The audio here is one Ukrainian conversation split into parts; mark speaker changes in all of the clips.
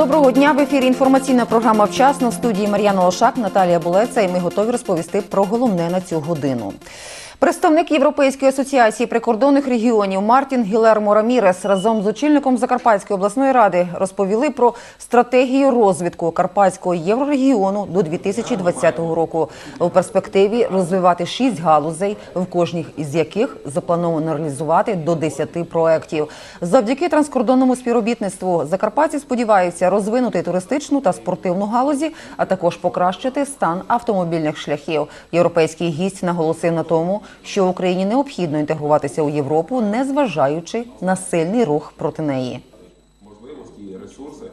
Speaker 1: Доброго дня. В ефірі інформаційна програма Вчасно в студії Мар'яна Лошак, Наталія Булеца. І ми готові розповісти про головне на цю годину. Представник Європейської асоціації прикордонних регіонів Мартін Гілермо Рамірес разом з очільником Закарпатської обласної ради розповіли про стратегію розвитку Карпатського єврорегіону до 2020 року. У перспективі розвивати шість галузей, в кожній із яких заплановано реалізувати до 10 проєктів. Завдяки транскордонному співробітництву Закарпатці сподіваються розвинути туристичну та спортивну галузі, а також покращити стан автомобільних шляхів. Європейський гість наголосив на тому, що Україні необхідно інтегруватися у Європу, не зважаючи на сильний рух проти неї.
Speaker 2: можливості ресурси,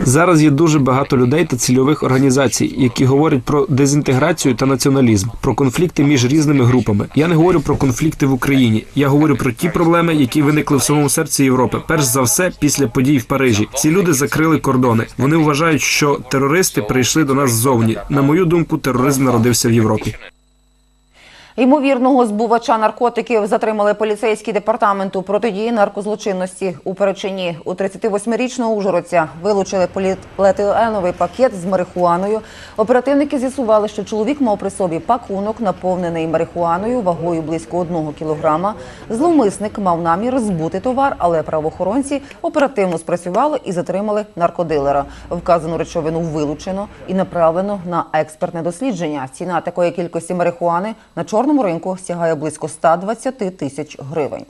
Speaker 2: Зараз
Speaker 3: є дуже багато людей та цільових організацій, які говорять про дезінтеграцію та націоналізм, про конфлікти між різними групами. Я не говорю про конфлікти в Україні. Я говорю про ті проблеми, які виникли в самому серці Європи. Перш за все, після подій в Парижі. Ці люди закрили кордони. Вони вважають, що терористи прийшли до нас ззовні. На мою думку, тероризм народився в Європі.
Speaker 1: Ймовірного збувача наркотиків затримали поліцейські департаменту протидії наркозлочинності у Перечині. У 38-річного ужгородця вилучили поліетиленовий пакет з марихуаною. Оперативники з'ясували, що чоловік мав при собі пакунок, наповнений марихуаною вагою близько одного кілограма. Зловмисник мав намір збути товар, але правоохоронці оперативно спрацювали і затримали наркодилера. Вказану речовину вилучено і направлено на експертне дослідження. Ціна такої кількості марихуани на чорному ринку сягає близько 120 тисяч гривень.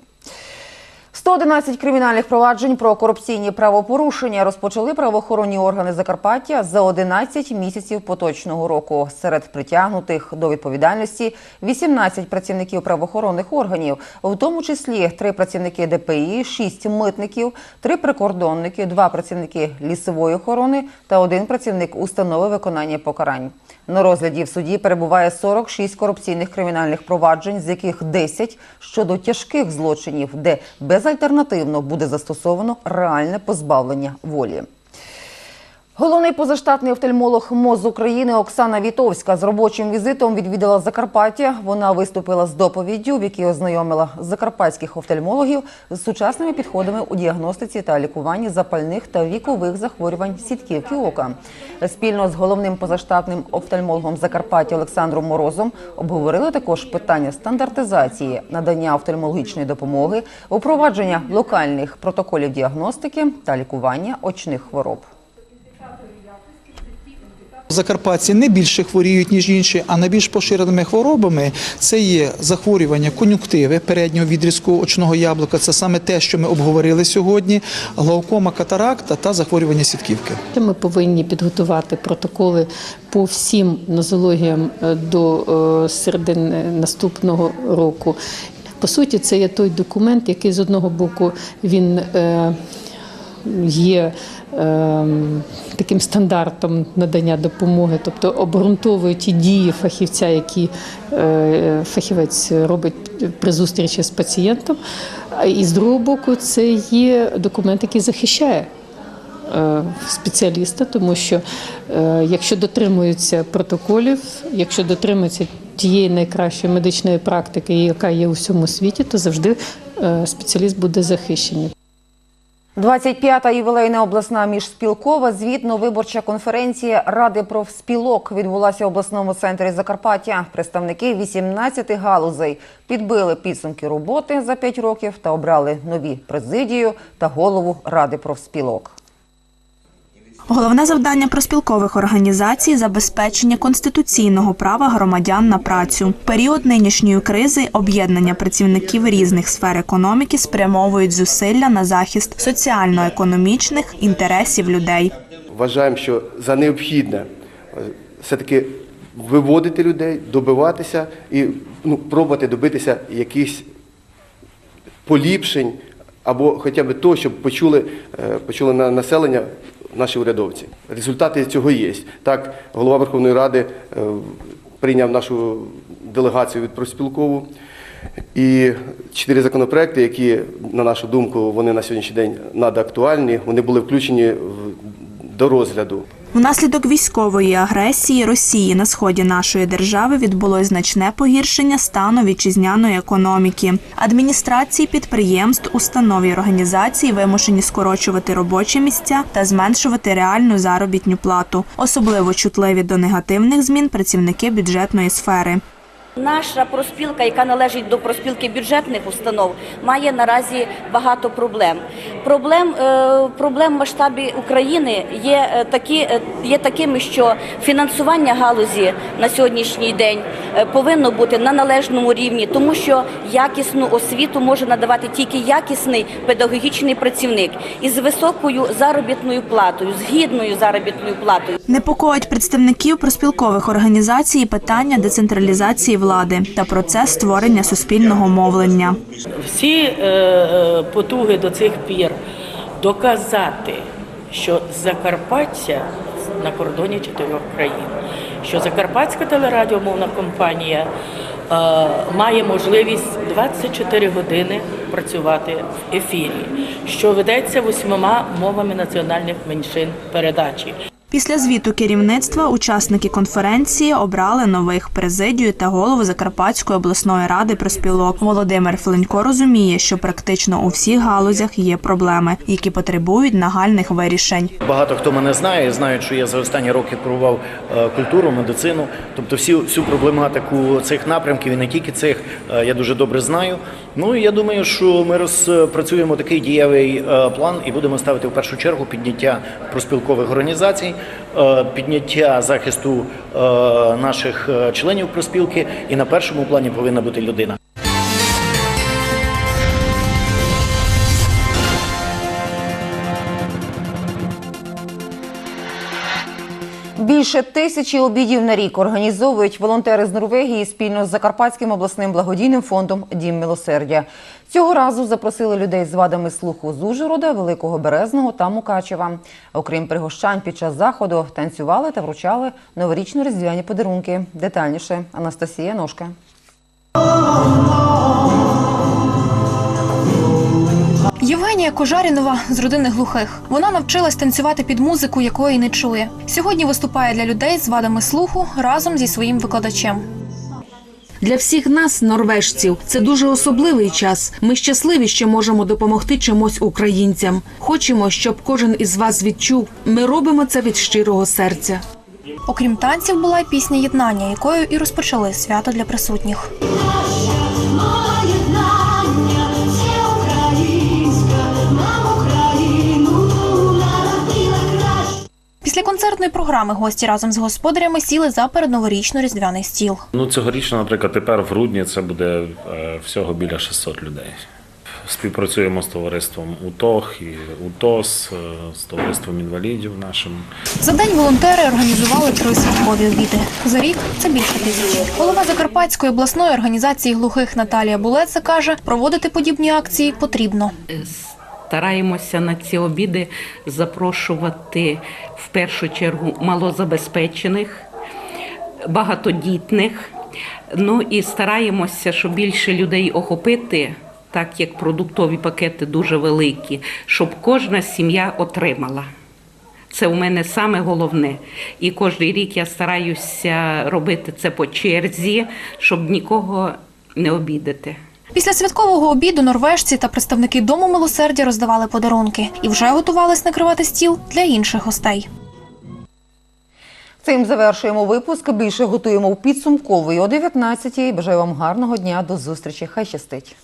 Speaker 1: 111 кримінальних проваджень про корупційні правопорушення розпочали правоохоронні органи Закарпаття за 11 місяців поточного року. Серед притягнутих до відповідальності 18 працівників правоохоронних органів, в тому числі 3 працівники ДПІ, 6 митників, 3 прикордонники, 2 працівники лісової охорони та 1 працівник установи виконання покарань. На розгляді в суді перебуває 46 корупційних кримінальних проваджень, з яких 10 щодо тяжких злочинів, де безальтернативно буде застосовано реальне позбавлення волі. Головний позаштатний офтальмолог МОЗ України Оксана Вітовська з робочим візитом відвідала Закарпаття. Вона виступила з доповіддю, в якій ознайомила закарпатських офтальмологів з сучасними підходами у діагностиці та лікуванні запальних та вікових захворювань сітківки ока. Спільно з головним позаштатним офтальмологом Закарпаття Олександром Морозом обговорили також питання стандартизації, надання офтальмологічної допомоги, упровадження локальних протоколів діагностики та лікування очних хвороб.
Speaker 4: Закарпатці не більше хворіють, ніж інші, а найбільш поширеними хворобами це є захворювання кон'юнктиви переднього відрізку очного яблука. Це саме те, що ми обговорили сьогодні: глаукома, катаракта та захворювання сітківки.
Speaker 5: Ми повинні підготувати протоколи по всім нозологіям е, до е, середини наступного року. По суті, це є той документ, який з одного боку він е, є ем, таким стандартом надання допомоги, тобто обґрунтовує ті дії фахівця, які е, фахівець робить при зустрічі з пацієнтом. І з другого боку, це є документ, який захищає е, спеціаліста, тому що е, якщо дотримуються протоколів, якщо дотримуються тієї найкращої медичної практики, яка є у всьому світі, то завжди е, спеціаліст буде захищений.
Speaker 1: 25-та ювілейна обласна міжспілкова звітно-виборча конференція Ради профспілок відбулася в обласному центрі Закарпаття. Представники 18 галузей підбили підсумки роботи за 5 років та обрали нові президію та голову Ради профспілок.
Speaker 6: Головне завдання проспілкових організацій забезпечення конституційного права громадян на працю. Період нинішньої кризи об'єднання працівників різних сфер економіки спрямовують зусилля на захист соціально-економічних інтересів людей.
Speaker 7: Вважаємо, що за необхідне е, все-таки виводити людей, добиватися і ну, пробувати добитися якихось поліпшень або хоча б того, щоб почули, е, почули на населення наші урядовці. Результати цього є. Так, голова Верховної Ради е, прийняв нашу делегацію від профспілкову. І чотири законопроекти, які, на нашу думку, вони на сьогоднішній день надактуальні, вони були включені до розгляду.
Speaker 6: Внаслідок військової агресії Росії на сході нашої держави відбулось значне погіршення стану вітчизняної економіки. Адміністрації підприємств, установ і організацій вимушені скорочувати робочі місця та зменшувати реальну заробітну плату. Особливо чутливі до негативних змін працівники бюджетної сфери.
Speaker 8: Наша проспілка, яка належить до проспілки бюджетних установ, має наразі багато проблем. Проблем, е, проблем в масштабі України є, е, такі, е, є такими, що фінансування галузі на сьогоднішній день повинно бути на належному рівні, тому що якісну освіту може надавати тільки якісний педагогічний працівник із високою заробітною платою, з гідною заробітною платою.
Speaker 6: Непокоїть представників проспілкових організацій питання децентралізації влади та процес створення суспільного мовлення.
Speaker 9: всі е, е, потуги до цих пір доказати, що Закарпаття на кордоні чотирьох країн, що Закарпатська телерадіомовна компанія е, має можливість 24 години працювати в ефірі, що ведеться восьмома мовами національних меншин передачі.
Speaker 6: Після звіту керівництва учасники конференції обрали нових президію та голову Закарпатської обласної ради проспілок. Володимир Фленько розуміє, що практично у всіх галузях є проблеми, які потребують нагальних вирішень.
Speaker 10: Багато хто мене знає, знають, що я за останні роки керував е, культуру, медицину, тобто всю, всю проблематику цих напрямків і не тільки цих е, я дуже добре знаю. Ну я думаю, що ми розпрацюємо такий дієвий е, план і будемо ставити в першу чергу підняття проспілкових організацій, е, підняття захисту е, наших членів проспілки, і на першому плані повинна бути людина.
Speaker 1: Більше тисячі обідів на рік організовують волонтери з Норвегії спільно з Закарпатським обласним благодійним фондом Дім милосердя. Цього разу запросили людей з вадами слуху з Ужгорода, Великого Березного та Мукачева. Окрім пригощань під час заходу, танцювали та вручали новорічно-різдвяні подарунки. Детальніше Анастасія Ножка.
Speaker 11: Євгенія Кожарінова з родини глухих. Вона навчилась танцювати під музику, якої не чує. Сьогодні виступає для людей з вадами слуху разом зі своїм викладачем.
Speaker 12: Для всіх нас, норвежців, це дуже особливий час. Ми щасливі, що можемо допомогти чимось українцям. Хочемо, щоб кожен із вас відчув. Ми робимо це від щирого серця.
Speaker 11: Окрім танців, була й пісня єднання, якою і розпочали свято для присутніх. Після програми гості разом з господарями сіли за передноворічно-різдвяний стіл.
Speaker 13: Ну, цьогорічно, наприклад, тепер в грудні це буде е, всього біля 600 людей. Співпрацюємо з товариством УТОХ і УТОС, е, з товариством інвалідів нашим.
Speaker 11: За день волонтери організували три святкові обіди. За рік це більше тисячі. Голова Закарпатської обласної організації глухих Наталія Булеца каже, проводити подібні акції потрібно.
Speaker 14: Стараємося на ці обіди запрошувати в першу чергу малозабезпечених, багатодітних. Ну і стараємося, щоб більше людей охопити, так як продуктові пакети дуже великі, щоб кожна сім'я отримала. Це у мене саме головне. І кожен рік я стараюся робити це по черзі, щоб нікого не обідати.
Speaker 11: Після святкового обіду норвежці та представники дому милосердя роздавали подарунки і вже готувались накривати стіл для інших гостей.
Speaker 1: Цим завершуємо випуск. Більше готуємо у підсумковий о 19-й. Бажаю вам гарного дня. До зустрічі. Хай щастить.